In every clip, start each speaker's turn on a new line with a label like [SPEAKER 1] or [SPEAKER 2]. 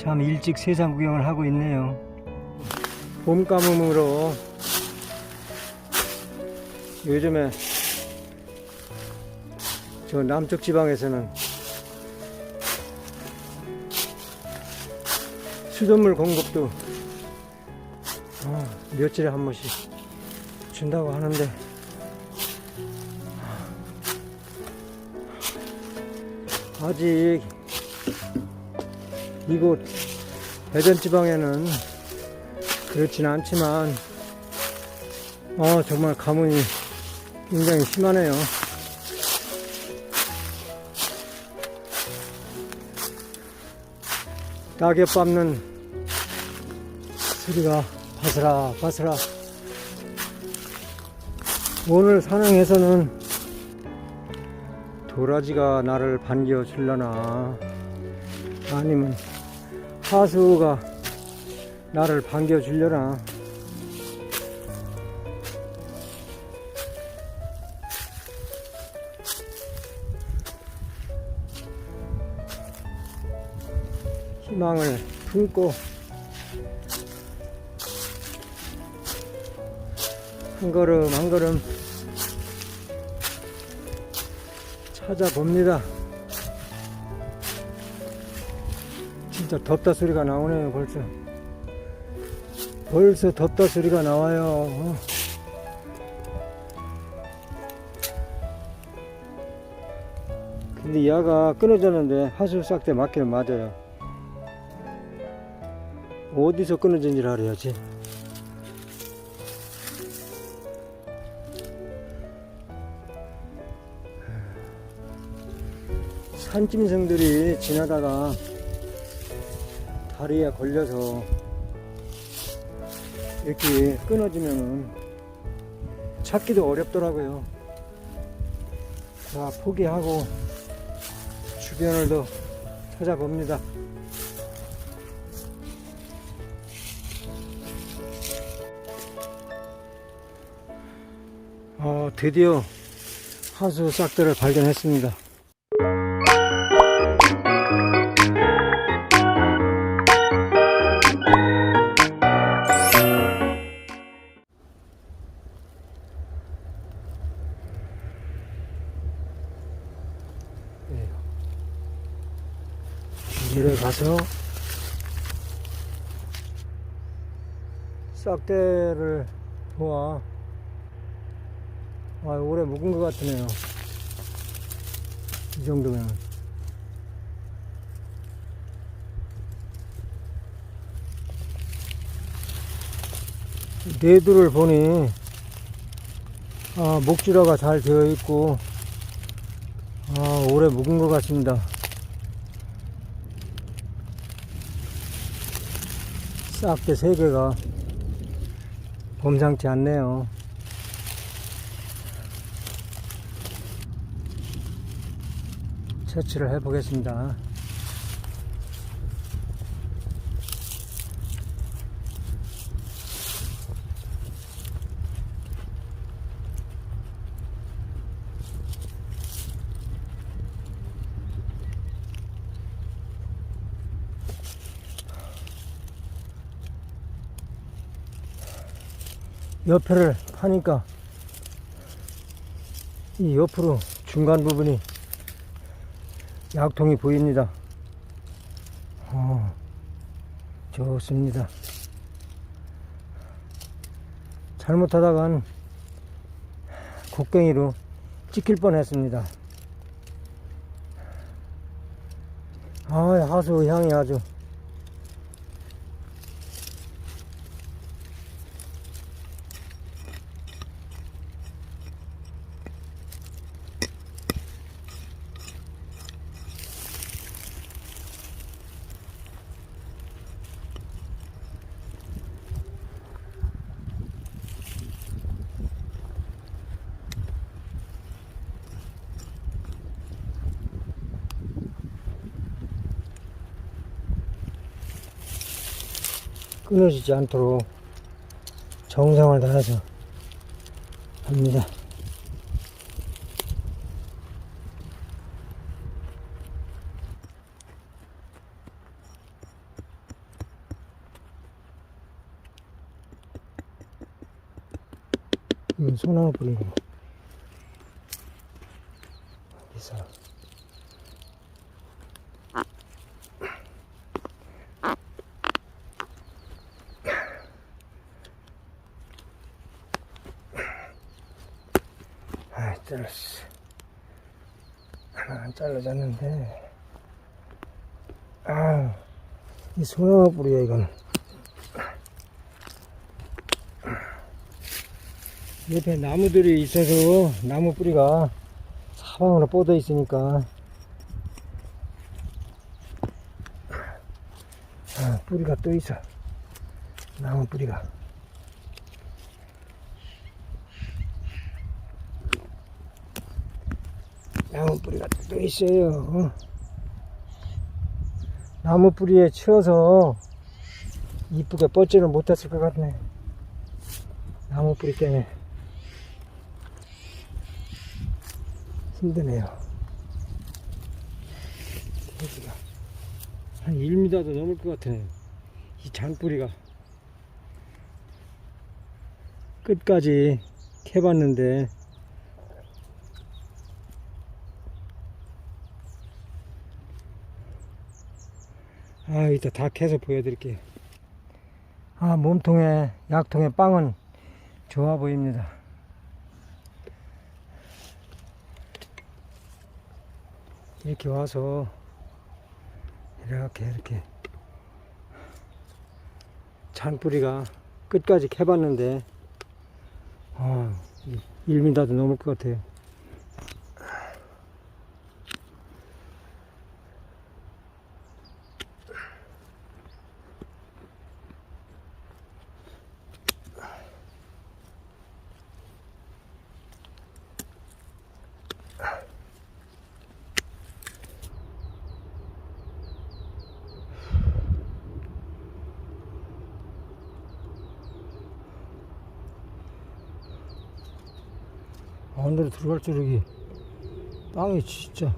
[SPEAKER 1] 참 일찍 세상 구경을 하고 있네요. 봄 가뭄으로 요즘에 저 남쪽 지방에서는 수돗물 공급도 어, 며칠에 한 번씩 준다고 하는데 아직 이곳 대전 지방에는 그렇진 않지만 어 정말 가뭄이 굉장히 심하네요. 낙엽 밟는 소리가 바스라 바스라 오늘 산행에서는 도라지가 나를 반겨 줄려나 아니면 하수가 나를 반겨 줄려나 희망을 품고 한 걸음 한 걸음 찾아봅니다. 진짜 덥다 소리가 나오네요, 벌써. 벌써 덥다 소리가 나와요. 어. 근데 야가 끊어졌는데 하수 싹대 맞기는 맞아요. 어디서 끊어진지를 알아야지. 산짐승들이 지나다가 다리에 걸려서 이렇게 끊어지면은 찾기도 어렵더라고요. 자, 포기하고 주변을 더 찾아봅니다. 어, 드디어 하수 싹들을 발견했습니다. 가서 싹대를 보아. 아 오래 묵은 것 같으네요. 이 정도면. 내두를 보니 아 목줄화가 잘 되어 있고 아 오래 묵은 것 같습니다 싹대 세 개가 범상치 않네요. 채취를 해보겠습니다. 옆에를 파니까 이 옆으로 중간 부분이 약통이 보입니다. 어, 좋습니다. 잘못하다간 곡괭이로 찍힐 뻔했습니다. 아, 하수 향이 아주 끊어지지 않도록 정성을 다해서 합니다. 음, 손하나 뿌리고 잘랐어. 하나 안 잘라졌는데. 아, 이 소나무 뿌리야, 이건. 옆에 나무들이 있어서 나무 뿌리가 사방으로 뻗어 있으니까 아, 뿌리가 또 있어 나무 뿌리가 나무 뿌리가 또 있어요 어. 나무 뿌리에 치어서 이쁘게 뻗지를 못했을 것 같네 나무 뿌리 때문에 힘드네요. 여기가 한 1m도 넘을 것 같아요. 이 장뿌리가 끝까지 캐봤는데 아 이따 다 캐서 보여드릴게요. 아 몸통에 약통에 빵은 좋아 보입니다. 이렇게 와서 이렇게 이렇게 잔뿌리가 끝까지 캐봤는데 아, 1m도 넘을 것 같아요. 안으로 들어갈 줄이 땅이 진짜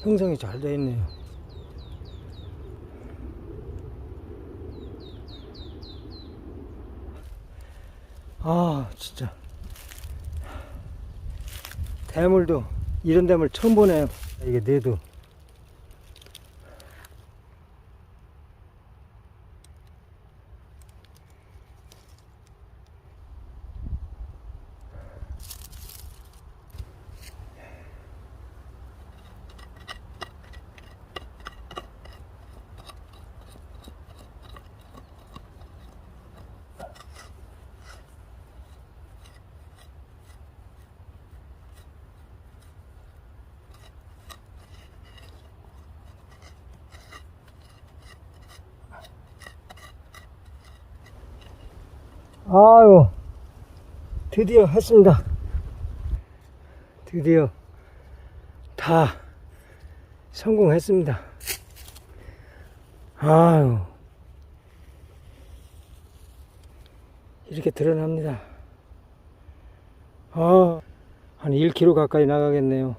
[SPEAKER 1] 형성이 잘 되어 있네요. 아, 진짜. 대물도 이런 대물 처음 보네요. 이게 내도. 아유, 드디어 했습니다. 드디어 다 성공했습니다. 아유, 이렇게 드러납니다. 아, 한 1km 가까이 나가겠네요.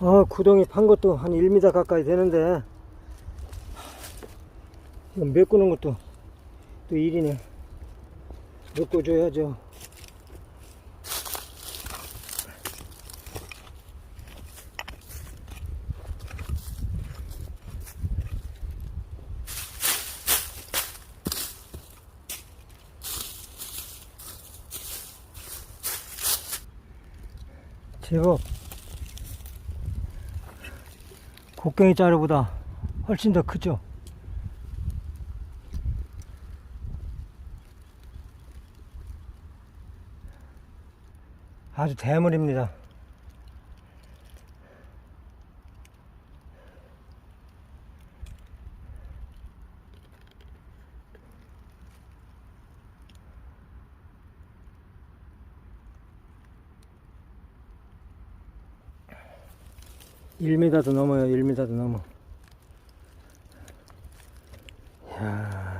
[SPEAKER 1] 아, 구덩이 판 것도 한 1m 가까이 되는데, 이거 메꾸는 것도 또 일이네. 메꿔줘야죠. 제법 곡괭이 자루보다 훨씬 더 크죠? 아주 대물입니다. 일미터도 넘어요, 1m도 넘어. 이야.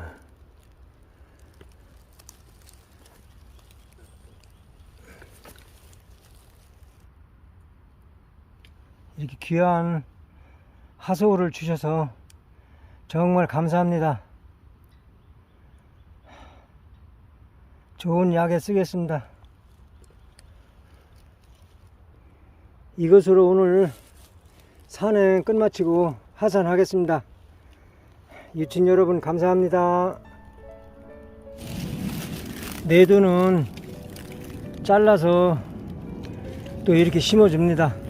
[SPEAKER 1] 이렇게 귀한 하소를 주셔서 정말 감사합니다. 좋은 약에 쓰겠습니다. 이것으로 오늘 산행 끝마치고 하산하겠습니다. 유친 여러분 감사합니다. 내두는 잘라서 또 이렇게 심어줍니다.